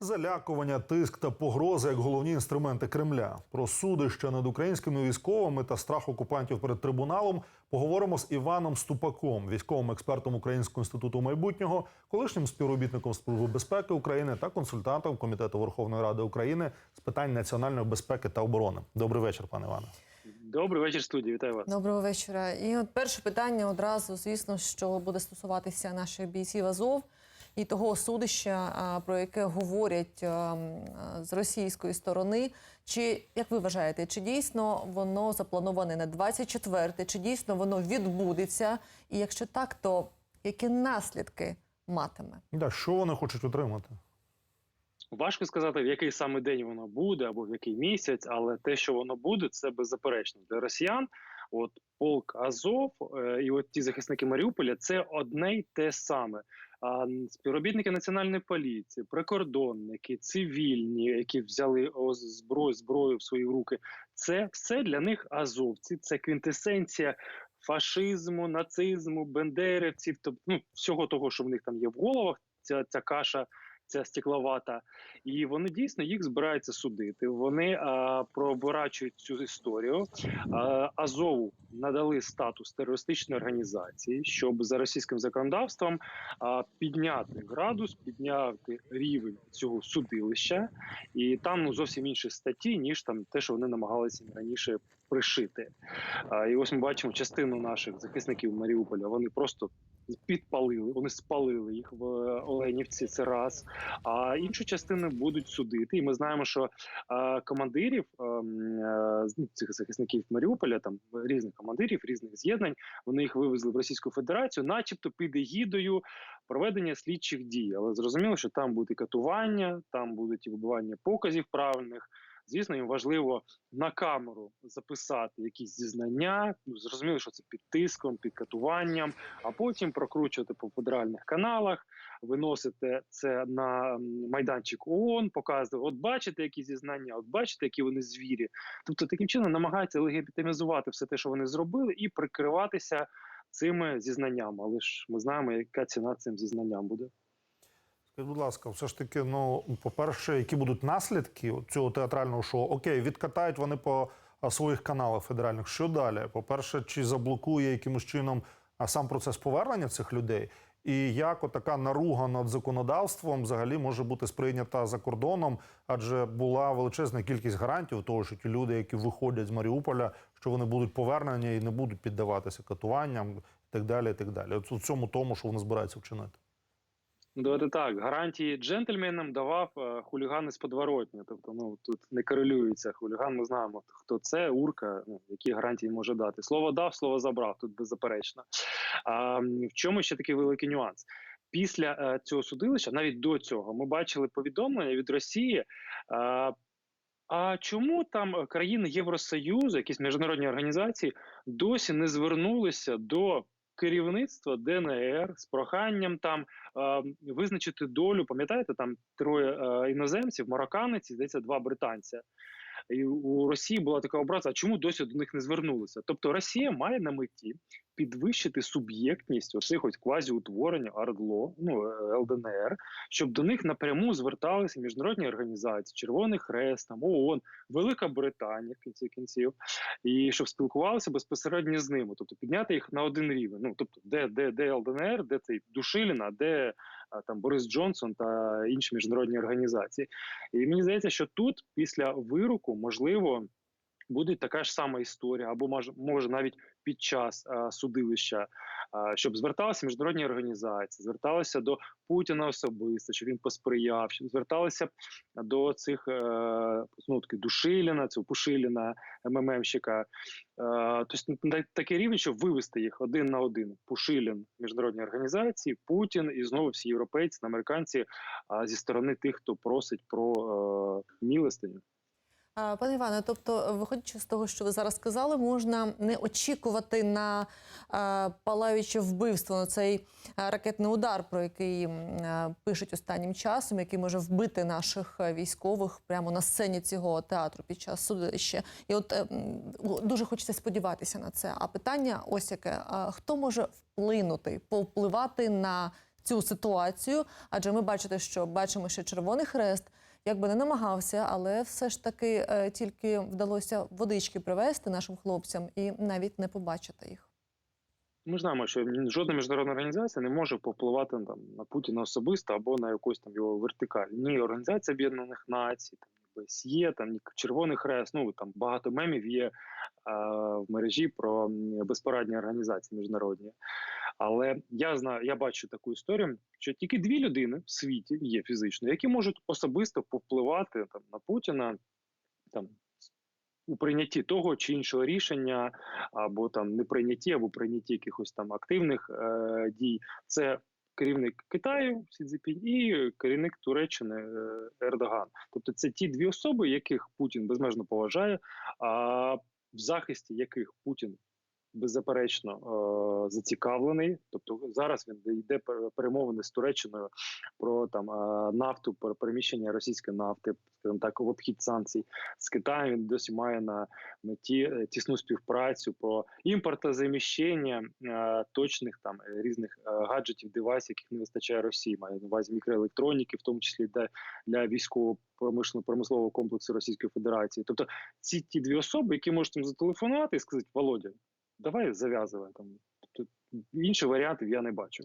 Залякування, тиск та погрози як головні інструменти Кремля. Про судища над українськими військовими та страх окупантів перед трибуналом поговоримо з Іваном Ступаком, військовим експертом Українського інституту майбутнього, колишнім співробітником Служби безпеки України та консультантом Комітету Верховної Ради України з питань національної безпеки та оборони. Добрий вечір, пане Іване. Добрий вечір, студії. Вітаю вас. Доброго вечора. І от перше питання одразу, звісно, що буде стосуватися наших бійців Азов і того судища, про яке говорять а, м, а, з російської сторони. Чи як ви вважаєте, чи дійсно воно заплановане на 24, чи дійсно воно відбудеться? І якщо так, то які наслідки матиме? Да, що вони хочуть отримати? Важко сказати, в який саме день воно буде або в який місяць, але те, що воно буде, це беззаперечно для росіян. От полк Азов е, і от ті захисники Маріуполя це одне й те саме. А співробітники національної поліції, прикордонники, цивільні, які взяли зброю зброю в свої руки, це все для них азовці. Це квінтесенція фашизму, нацизму, бендерівців, тобто ну, всього того, що в них там є в головах. Ця ця каша. Ця стекловата, і вони дійсно їх збираються судити. Вони а, проборачують цю історію. А, Азову надали статус терористичної організації, щоб за російським законодавством а, підняти градус, підняти рівень цього судилища, і там ну зовсім інші статті, ніж там те, що вони намагалися раніше пришити. І ось ми бачимо частину наших захисників Маріуполя. Вони просто підпалили, вони спалили їх в Оленівці. Це раз. А іншу частину будуть судити. І ми знаємо, що командирів е, м, е, ну, цих захисників Маріуполя, там різних командирів, різних з'єднань, вони їх вивезли в Російську Федерацію, начебто під егідою проведення слідчих дій. Але зрозуміло, що там будуть катування, там будуть і вибивання показів правильних. Звісно, їм важливо на камеру записати якісь зізнання. Ну, зрозуміло, що це під тиском, під катуванням, а потім прокручувати по федеральних каналах, виносити це на майданчик ООН, показувати, от бачите, які зізнання, от бачите, які вони звірі. Тобто таким чином намагаються легітимізувати все те, що вони зробили, і прикриватися цими зізнаннями. Але ж ми знаємо, яка ціна цим зізнанням буде. Будь ласка, все ж таки, ну, по-перше, які будуть наслідки цього театрального шоу? Окей, відкатають вони по своїх каналах федеральних. Що далі? По-перше, чи заблокує якимось чином сам процес повернення цих людей? І як отака наруга над законодавством взагалі може бути сприйнята за кордоном? Адже була величезна кількість гарантів того, що ті люди, які виходять з Маріуполя, що вони будуть повернені і не будуть піддаватися катуванням, і так далі. І так далі. От у цьому тому, що вони збираються вчинити. Ну, Давайте так, гарантії джентльменам давав е, хуліган із подворотні. Тобто, ну тут не корелюється хуліган. Ми знаємо, хто це, урка, ну які гарантії може дати. Слово дав, слово забрав. Тут беззаперечно. А в чому ще такий великий нюанс? Після е, цього судилища, навіть до цього, ми бачили повідомлення від Росії. Е, а чому там країни Євросоюзу, якісь міжнародні організації, досі не звернулися до керівництва ДНР з проханням там е, визначити долю? Пам'ятаєте, там троє е, іноземців, марокканець, і, здається, два британця. І у Росії була така образа, чому досі до них не звернулися? Тобто Росія має на меті підвищити суб'єктність оцих ось квазіутворення АРДЛО, ну е, ЛДНР, щоб до них напряму зверталися міжнародні організації, Червоний Хрест, там ООН, Велика Британія в кінці кінців, і щоб спілкувалися безпосередньо з ними, тобто підняти їх на один рівень. Ну тобто, де де, де ЛДНР, де цей Душилін, а де там Борис Джонсон та інші міжнародні організації. І мені здається, що тут після вироку можливо. Буде така ж сама історія, або може, навіть під час а, судилища, а, щоб зверталися міжнародні організації, зверталися до Путіна особисто, щоб він посприяв, щоб зверталися до цих е, ну, таки Душиліна, цього Пушиліна, МММщика. Е, тобто такий рівень, щоб вивести їх один на один. Пушилін, міжнародні організації, Путін і знову всі європейці, американці зі сторони тих, хто просить про е, милостиню. Пане Іване, тобто, виходячи з того, що ви зараз сказали, можна не очікувати на а, палаюче вбивство, на цей ракетний удар, про який пишуть останнім часом, який може вбити наших військових прямо на сцені цього театру під час судилища. І от е, дуже хочеться сподіватися на це. А питання ось яке: хто може вплинути, повпливати на цю ситуацію? Адже ми бачите, що бачимо, що Червоний Хрест як би не намагався, але все ж таки е, тільки вдалося водички привезти нашим хлопцям і навіть не побачити їх. Ми знаємо, що жодна міжнародна організація не може повпливати там на Путіна особисто або на якусь там його вертикаль. Ні Організація Об'єднаних Націй, там ні БСЄ, там Червоний Хрест. Ну там багато мемів є а, в мережі про безпорадні організації міжнародні. Але я знаю, я бачу таку історію, що тільки дві людини в світі є фізично, які можуть особисто повпливати там на Путіна там. У прийнятті того чи іншого рішення, або там неприйнятті, або прийнятті якихось там активних е, дій, це керівник Китаю Сі Цзіпінь і керівник Туреччини е, Ердоган. Тобто це ті дві особи, яких Путін безмежно поважає, а в захисті яких Путін беззаперечно е, зацікавлений. Тобто зараз він йде перемовини з Туреччиною про там е, нафту, про переміщення російської нафти, так, в обхід санкцій з Китаєм. Він досі має на меті е, тісну співпрацю про імпортозаміщення точних там різних гаджетів, девайсів, яких не вистачає Росії. Має на увазі мікроелектроніки, в тому числі для, для військово промислового комплексу Російської Федерації. Тобто ці ті дві особи, які можуть їм зателефонувати і сказати, Володя, давай зав'язуємо там. Тобто інших варіантів я не бачу.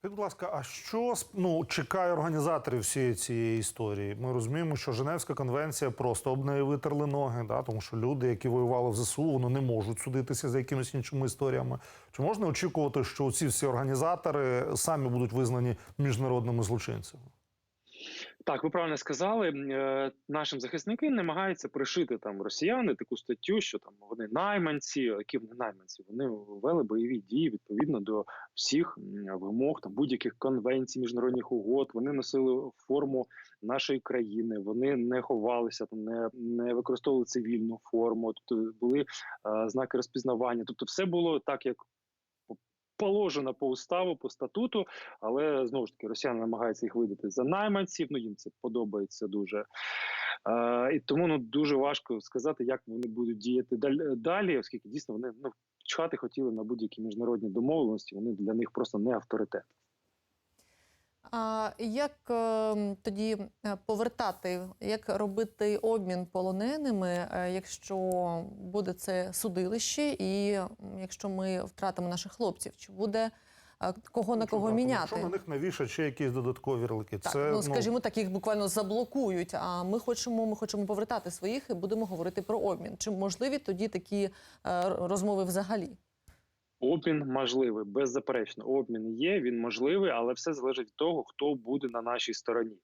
Скажіть, будь ласка, а що ну, чекає організаторів всієї цієї історії? Ми розуміємо, що Женевська конвенція просто об неї витерли ноги, да? тому що люди, які воювали в ЗСУ, вони не можуть судитися за якимись іншими історіями. Чи можна очікувати, що ці всі організатори самі будуть визнані міжнародними злочинцями? Так, ви правильно сказали. Е, Нашим захисники намагаються пришити там росіяни таку статтю, що там вони найманці, які вони найманці, вони вели бойові дії відповідно до всіх вимог там будь-яких конвенцій, міжнародних угод. Вони носили форму нашої країни. Вони не ховалися, там не, не використовували цивільну форму. Тобто були е, знаки розпізнавання. Тобто, все було так, як положено по уставу, по статуту, але знову ж таки росіяни намагаються їх видати за найманців. Ну їм це подобається дуже. Е, і тому ну дуже важко сказати, як вони будуть діяти далі, оскільки дійсно вони ну чхати хотіли на будь-які міжнародні домовленості. Вони для них просто не авторитет. А як е, тоді е, повертати, як робити обмін полоненими, е, якщо буде це судилище, і якщо ми втратимо наших хлопців, чи буде е, кого на кого міняти? Якщо на них навішать ще якісь додаткові ярлики, Так, це ну скажімо так, їх буквально заблокують. А ми хочемо, ми хочемо повертати своїх і будемо говорити про обмін. Чи можливі тоді такі розмови взагалі? Обмін можливий, беззаперечно. Обмін є, він можливий, але все залежить від того, хто буде на нашій стороні.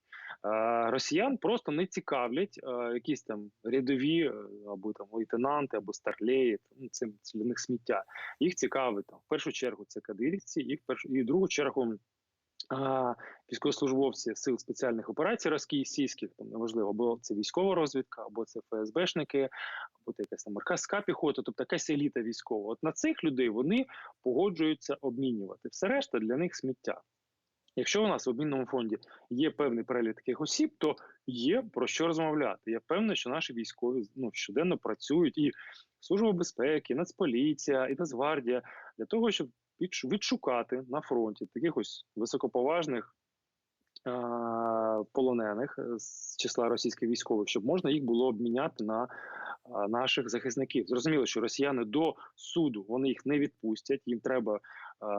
Е, росіян просто не цікавлять е, якісь там рядові е, або там лейтенанти, або старлеї. Цим це, це для них сміття. Їх цікавить там в першу чергу це кадирівці, і в першу і в другу чергу. А, військовослужбовці сил спеціальних операцій російських, там неважливо, або це військова розвідка, або це ФСБшники, або це якась там морська піхота, тобто якась еліта військова. От на цих людей вони погоджуються обмінювати. Все решта для них сміття. Якщо у нас в обмінному фонді є певний перелік таких осіб, то є про що розмовляти. Я впевнений, що наші військові ну, щоденно працюють і Служба безпеки, Нацполіція, і Нацгвардія для того, щоб відшукати на фронті таких ось високоповажних е- полонених з числа російських військових, щоб можна їх було обміняти на е, наших захисників. Зрозуміло, що росіяни до суду вони їх не відпустять. Їм треба е,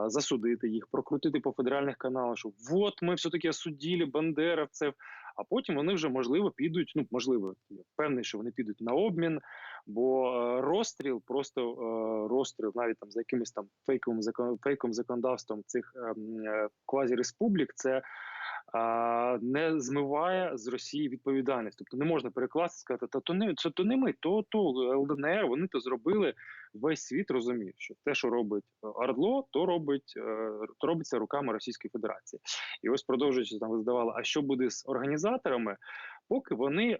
засудити їх, прокрутити по федеральних каналах, що от ми все таки осудили бандеровців. А потім вони вже можливо підуть. Ну можливо, я впевнений, що вони підуть на обмін, бо е, розстріл, просто е, розстріл, навіть там за якимось там фейковим закон, фейковим законодавством цих е, квазіреспублік, це не змиває з Росії відповідальність. Тобто не можна перекласти, сказати, та то не це то не ми, то то ЛДНР. Вони то зробили. Весь світ розуміє, що те, що робить е, Ордло, то робить е, то робиться руками Російської Федерації. І ось продовжуючи там ви задавали, а що буде з організаторами? Поки вони, е,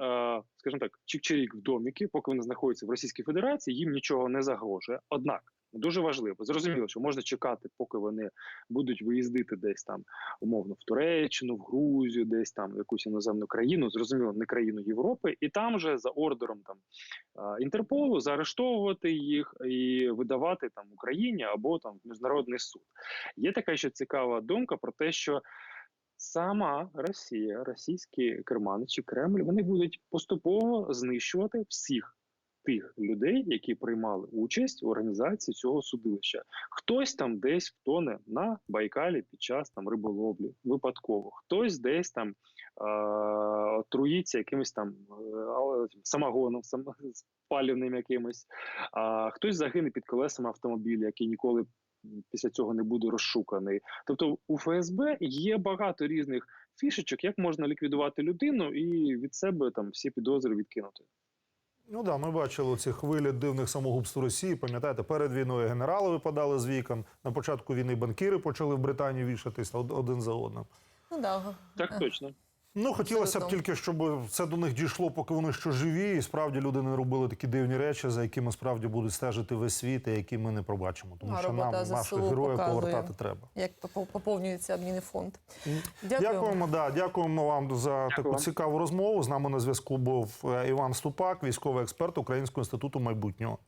скажімо так, чик-чирік в доміки, поки вони знаходяться в Російській Федерації, їм нічого не загрожує. Однак дуже важливо, зрозуміло, що можна чекати, поки вони будуть виїздити десь там умовно в Туреччину, в Грузію, десь там в якусь іноземну країну, зрозуміло, не країну Європи, і там же за ордером там Інтерполу заарештовувати їх і видавати там Україні або там міжнародний суд. Є така ще цікава думка про те, що сама Росія, російські керманичі, Кремль, вони будуть поступово знищувати всіх тих людей, які приймали участь у організації цього судилища. Хтось там десь втоне на Байкалі під час там риболовлі випадково, хтось десь там е- труїться якимось там е, самогоном, сам, палівним якимось, а хтось загине під колесами автомобіля, який ніколи після цього не буде розшуканий. Тобто у ФСБ є багато різних фішечок, як можна ліквідувати людину і від себе там всі підозри відкинути. Ну да, ми бачили ці хвилі дивних самогубств Росії. Пам'ятаєте, перед війною генерали випадали з вікон. На початку війни банкіри почали в Британії вішатись один за одним. Ну да. Так точно. Ну, хотілося б тільки, щоб це до них дійшло, поки вони ще живі, і справді люди не робили такі дивні речі, за якими справді будуть стежити весь світ, і які ми не пробачимо. Тому А що нам наших героїв повертати треба. Як попо- поповнюється адмінний фонд. Дякуємо, да, дякуємо вам за таку цікаву розмову. З нами на зв'язку був е, Іван Ступак, військовий експерт Українського інституту майбутнього.